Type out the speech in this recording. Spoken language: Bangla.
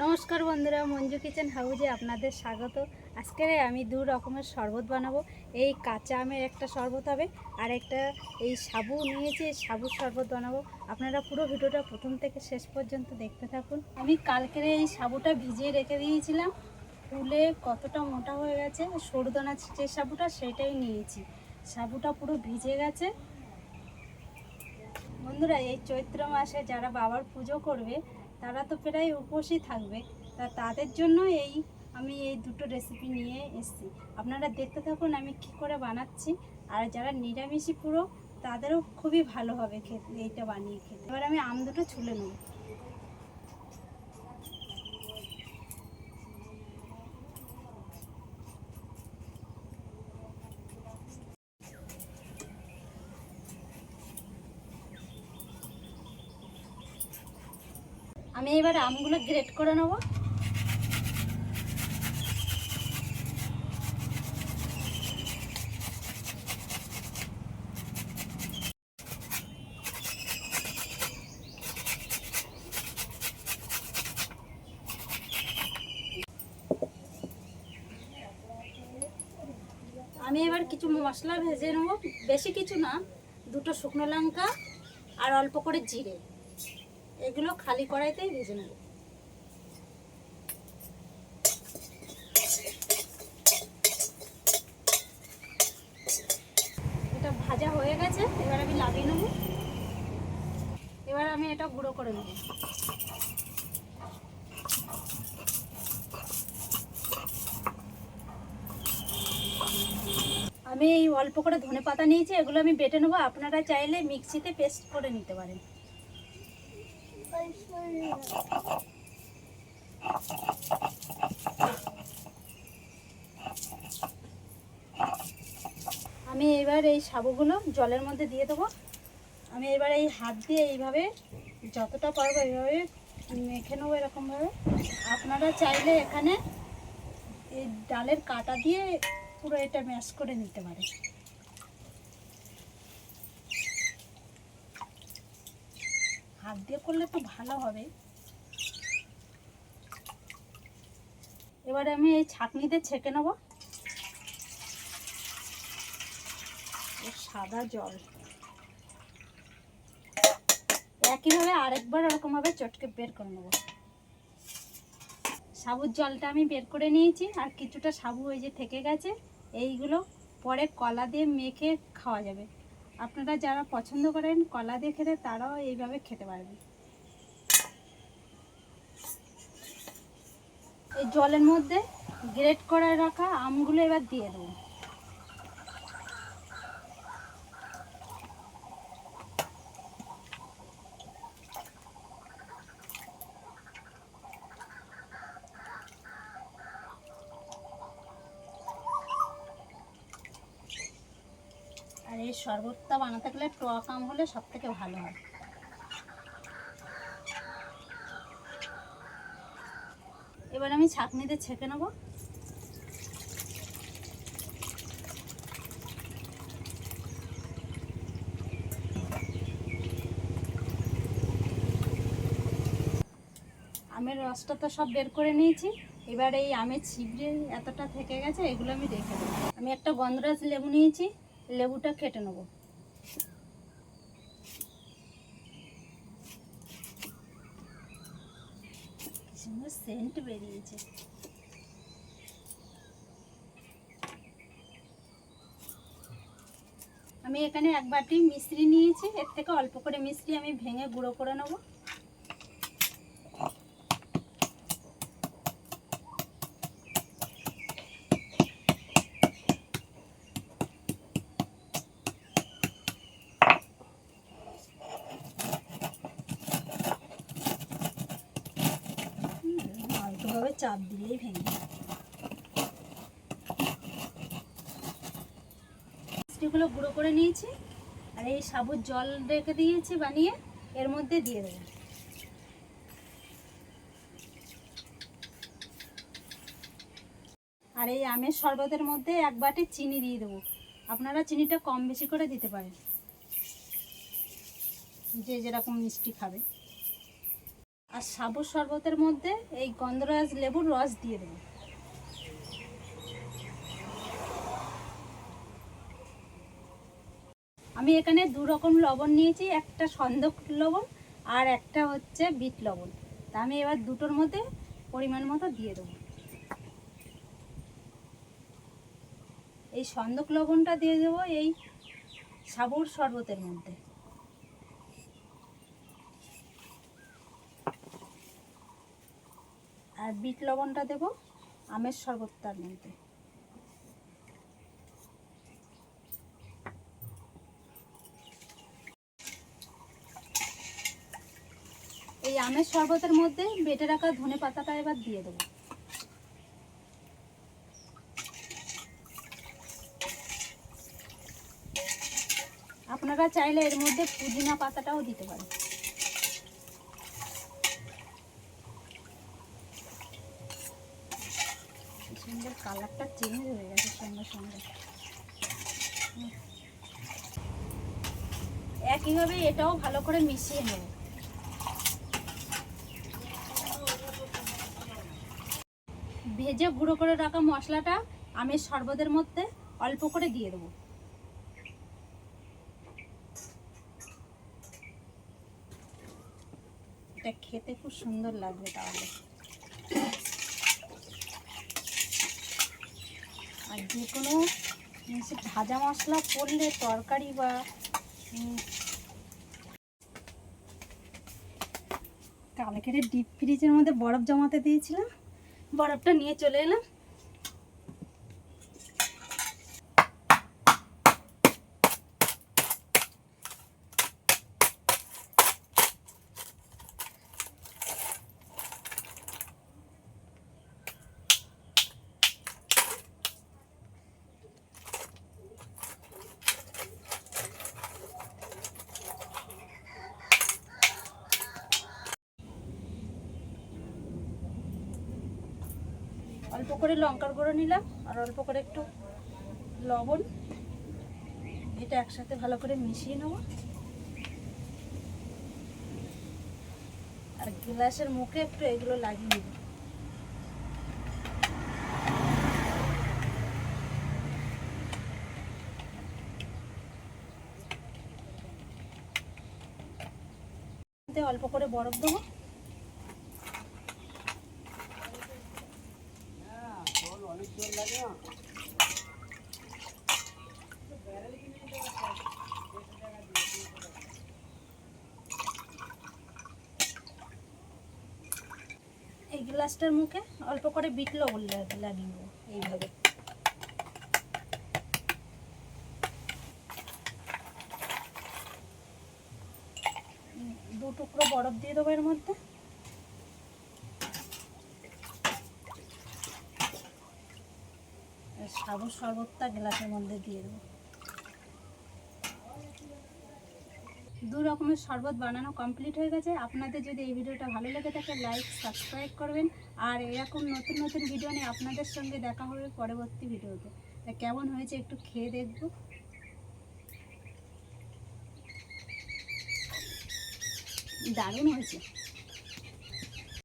নমস্কার বন্ধুরা, মঞ্জু কিচেন হাউজে আপনাদের স্বাগত। আজকে আমি দু রকমের শরবত বানাবো। এই কাঁচা আমের একটা শরবত হবে, আর একটা এই সাবু নিয়েছি এই সাবুর শরবত বানাবো। আপনারা পুরো ভিডিওটা প্রথম থেকে শেষ পর্যন্ত দেখতে থাকুন। আমি কালকের এই সাবুটা ভিজিয়ে রেখে দিয়েছিলাম। ফুলে কতটা মোটা হয়ে গেছে, সরুদানা যে সাবুটা সেটাই নিয়েছি। সাবুটা পুরো ভিজে গেছে। বন্ধুরা, এই চৈত্র মাসে যারা বাবার পুজো করবে তারা তো প্রায় উপোসই থাকবে। তা তাদের জন্য এই আমি এই দুটো রেসিপি নিয়ে এসেছি। আপনারা দেখতে থাকুন আমি কি করে বানাচ্ছি। আর যারা নিরামিষই পুরো, তাদেরও খুবই ভালো হবে খেতে, এইটা বানিয়ে খেতে। এবার আমি আম দুটো ছুলে নেব। আমি এবার আমগুলো গ্রেট করে নেব। আমি এবার কিছু মশলা ভেজে নেব। বেশি কিছু না, দুটো শুকনো লঙ্কা আর অল্প করে জিরে। এগুলো খালি কড়াইতেই ভেজে নেব। এটা ভাজা হয়ে গেছে, এবার আমি লাগিয়ে নেব। এবার আমি এটা গুঁড়ো করে নেব। আমি এই অল্প করে ধনে পাতা নিয়েছি, এগুলো আমি বেটে নেব। আপনারা চাইলে মিক্সিতে পেস্ট করে নিতে পারেন। আমি এবার এই সাবুগুলো জলের মধ্যে দিয়ে দেবো। আমি এবার এই হাত দিয়ে এইভাবে যতটা পারব এইভাবে মেখে নেব এরকমভাবে। আপনারা চাইলে এখানে এই ডালের কাটা দিয়ে পুরো এটা ম্যাশ করে নিতে পারে হাত দিয়ে করলে তো ভালো হবে। এবারে আমি এই ছাঁকনিতে ছেঁকে নেব। সাদা জল। একইভাবে আরেকবার ওরকমভাবে চটকে বের করে নেব। সাবুর জলটা আমি বের করে নিয়েছি, আর কিছুটা সাবু ওই যে থেকে গেছে, এইগুলো পরে কলা দিয়ে মেখে খাওয়া যাবে। আপনারা যারা পছন্দ করেন কলা দিয়ে খেতে, তারাও এইভাবে খেতে পারবে এই জলের মধ্যে গ্রেট করে রাখা আমগুলো এবার দিয়ে দেবো আর এই শরবতটা বানাতে গেলে টক আম হলে সব থেকে ভালো হয়। এবার আমি ছাঁকনিতে ছেঁকে নেব। আমের রসটা তো সব বের করে নিয়েছি। এবার এই আমের ছিবড়ে এতটা থেকে গেছে, এগুলো আমি রেখে দেবো। আমি একটা গন্ধরাজ লেবু নিয়েছি। লেবুটা কেটে নেব। সেন্ট বেরিয়েছে। আমি এখানে এক বাটি মিশ্রি নিয়েছি, এর থেকে অল্প করে মিশ্রি আমি ভেঙে গুঁড়ো করে নেব। চাপ দিলেই ভেঙে মিষ্টিগুলো গুঁড়ো করে নিয়েছি, আর এই সাবুর জল রেখে দিয়েছি বানিয়ে, এর মধ্যে দিয়ে দেবো। আর এই আমের শরবতের মধ্যে এক বাটি চিনি দিয়ে দেবো। আপনারা চিনিটা কম বেশি করে দিতে পারেন। যে যেরকম মিষ্টি খাবে। আর সাবুর শরবতের মধ্যে এই গন্ধরাজ লেবুর রস দিয়ে দেবো। আমি এখানে দু রকম লবণ নিয়েছি, একটা সন্দক লবণ আর একটা হচ্ছে বিট লবণ। তা আমি এবার দুটোর মধ্যে পরিমাণ মতো দিয়ে দেবো। এই সন্দক লবণটা দিয়ে দেবো এই সাবুর শরবতের মধ্যে। আর বিট লবণটা দেবো আমের শরবতটার মধ্যে। এই আমের শরবতের মধ্যে বেটে রাখা ধনে পাতাটা এবার দিয়ে দেবো। আপনারা চাইলে এর মধ্যে পুদিনা পাতাটাও দিতে পারেন। সুন্দর কালারটা চেঞ্জ হয়ে গেছে সঙ্গে সঙ্গে। একইভাবে এটাও ভালো করে মিশিয়ে নেব। ভেজে গুঁড়ো করে রাখা মশলাটা আমের শরবতের মধ্যে অল্প করে দিয়ে দেবো। এটা খেতে খুব সুন্দর লাগবে তাহলে। আর যে কোনো ভাজা মশলা পড়লে তরকারি বা কালকের কালকে ডিপ ফ্রিজের মধ্যে বরফ জমাতে দিয়েছিলাম। বরফটা নিয়ে চলে এলাম। অল্প করে লঙ্কার গুঁড়ো নিলাম আর অল্প করে একটু লবণ। এটা একসাথে ভালো করে মিশিয়ে নেব। আর গ্লাসের মুখে একটু এগুলো লাগিয়ে নেব। অল্প করে বরফ দেবো। এই গ্লাসটার মুখে অল্প করে বিট লবণ লাগিয়ে নেব এইভাবে। দু টুকরো বরফ দিয়ে দেবো এর মধ্যে আর সাবুর শরবতটা গ্লাসের মধ্যে দিয়ে দেবো। দু রকমের শরবত বানানো কমপ্লিট হয়ে গেছে। আপনাদের যদি এই ভিডিওটা ভালো লেগে থাকে লাইক সাবস্ক্রাইব করবেন। আর এরকম নতুন নতুন ভিডিও নিয়ে আপনাদের সঙ্গে দেখা হবে পরবর্তী ভিডিওতে। তা কেমন হয়েছে একটু খেয়ে দেখব। দারুণ হয়েছে।